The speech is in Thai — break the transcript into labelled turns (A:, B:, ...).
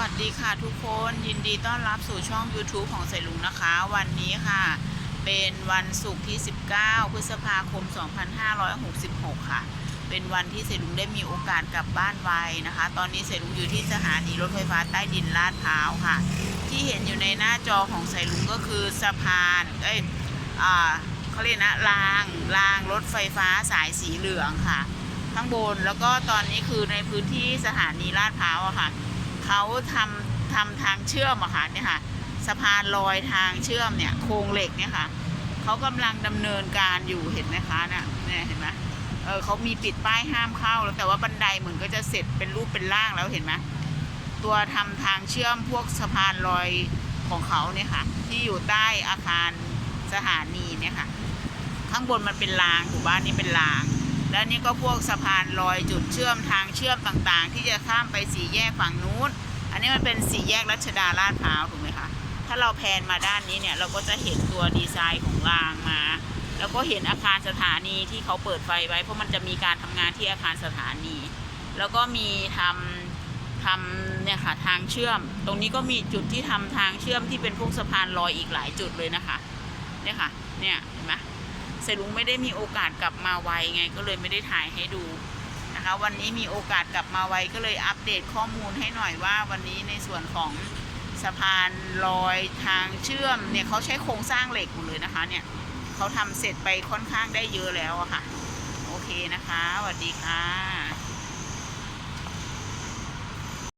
A: วัสดีค่ะทุกคนยินดีต้อนรับสู่ช่อง YouTube ของใส่ลุงนะคะ วันนี้ค่ะ เป็นวันศุกร์ที่ 19 พฤษภาคม 2566 ค่ะ เป็นวันที่เสลุงได้มีโอกาสกลับบ้านไวนะคะ ตอนนี้เสลุงอยู่ที่สถานีรถไฟฟ้าใต้ดินลาดพร้าวค่ะ ที่เห็นอยู่ในหน้าจอของใส่ลุงก็คือสะพานเอ้ยอ่าเขาเรียกนะรางรางรถไฟฟ้าสายสีเหลืองค่ะข้างบนแล้วก็ตอนนี้คือในพื้นที่สถานีลาดพร้าวอะค่ะ เขาทำทำทางเชื่อมอะค่ะเนี่ยค่ะ สะพานลอยทางเชื่อมเนี่ยโครงเหล็กเนี่ยค่ะเขากำลังดำเนินการอยู่เห็นไหมคะน่ะเนี่ยเห็นไหมเออเขามีปิดป้ายห้ามเข้าแล้วแต่ว่าบันไดเหมือนก็จะเสร็จเป็นรูปเป็นร่างแล้วเห็นไหมตัวทำทางเชื่อมพวกสะพานลอยของเขาเนี่ยค่ะ ที่อยู่ใต้อาคารสถานีเนี่ยค่ะ ข้างบนมันเป็นรางหมู่บ้านนี้เป็นราง แล้วนี่ก็พวกสะพานลอยจุดเชื่อมทางเชื่อมต่างๆ ที่จะข้ามไปสี่แยกฝั่งนู้น อันนี้มันเป็นสี่แยกรัชดาลาดพร้าวถูกไหมคะ ถ้าเราแพนมาด้านนี้เนี่ยเราก็จะเห็นตัวดีไซน์ของรางมา แล้วก็เห็นอาคารสถานีที่เขาเปิดไฟไว้ เพราะมันจะมีการทำงานที่อาคารสถานี แล้วก็มีทำทำเนี่ยค่ะทางเชื่อม ตรงนี้ก็มีจุดที่ทำทางเชื่อมที่เป็นพวกสะพานลอยอีกหลายจุดเลยนะคะ เนี่ยค่ะ เนี่ยเห็นไหม เซลุงไม่ได้มีโอกาสกลับมาไวไงก็เลยไม่ได้ถ่ายให้ดูนะคะ วันนี้มีโอกาสกลับมาไวก็เลยอัปเดตข้อมูลให้หน่อยว่า วันนี้ในส่วนของสะพานลอยทางเชื่อมเนี่ยเขาใช้โครงสร้างเหล็กหมดเลยนะคะเนี่ยเขาทำเสร็จไปค่อนข้างได้เยอะแล้วอะค่ะ โอเคนะคะสวัสดีค่ะ